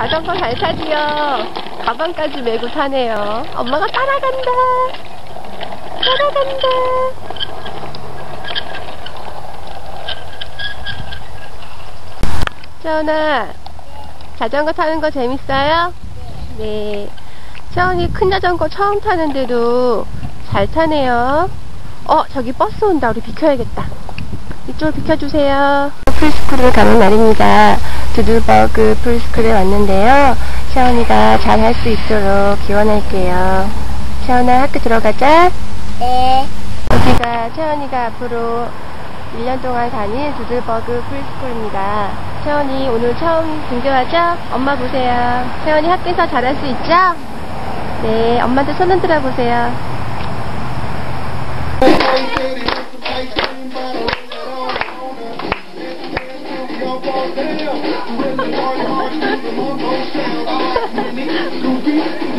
자전거 잘 타지요. 가방까지 메고 타네요. 엄마가 따라간다. 따라간다. 채원아, 자전거 타는 거 재밌어요? 네. 채원이 큰 자전거 처음 타는데도 잘 타네요. 어, 저기 버스 온다. 우리 비켜야겠다. 이쪽을 비켜주세요. 풀스쿨을 가는 날입니다. 두들버그 풀스쿨에 왔는데요. 채원이가 잘 할 수 있도록 기원할게요. 채원아 학교 들어가자. 네. 여기가 채원이가 앞으로 1년 동안 다닐 두들버그 풀스쿨입니다. 채원이 오늘 처음 등교하죠? 엄마 보세요. 채원이 학교에서 잘할 수 있죠? 네, 엄마한테 손 흔들어 보세요. Goofy.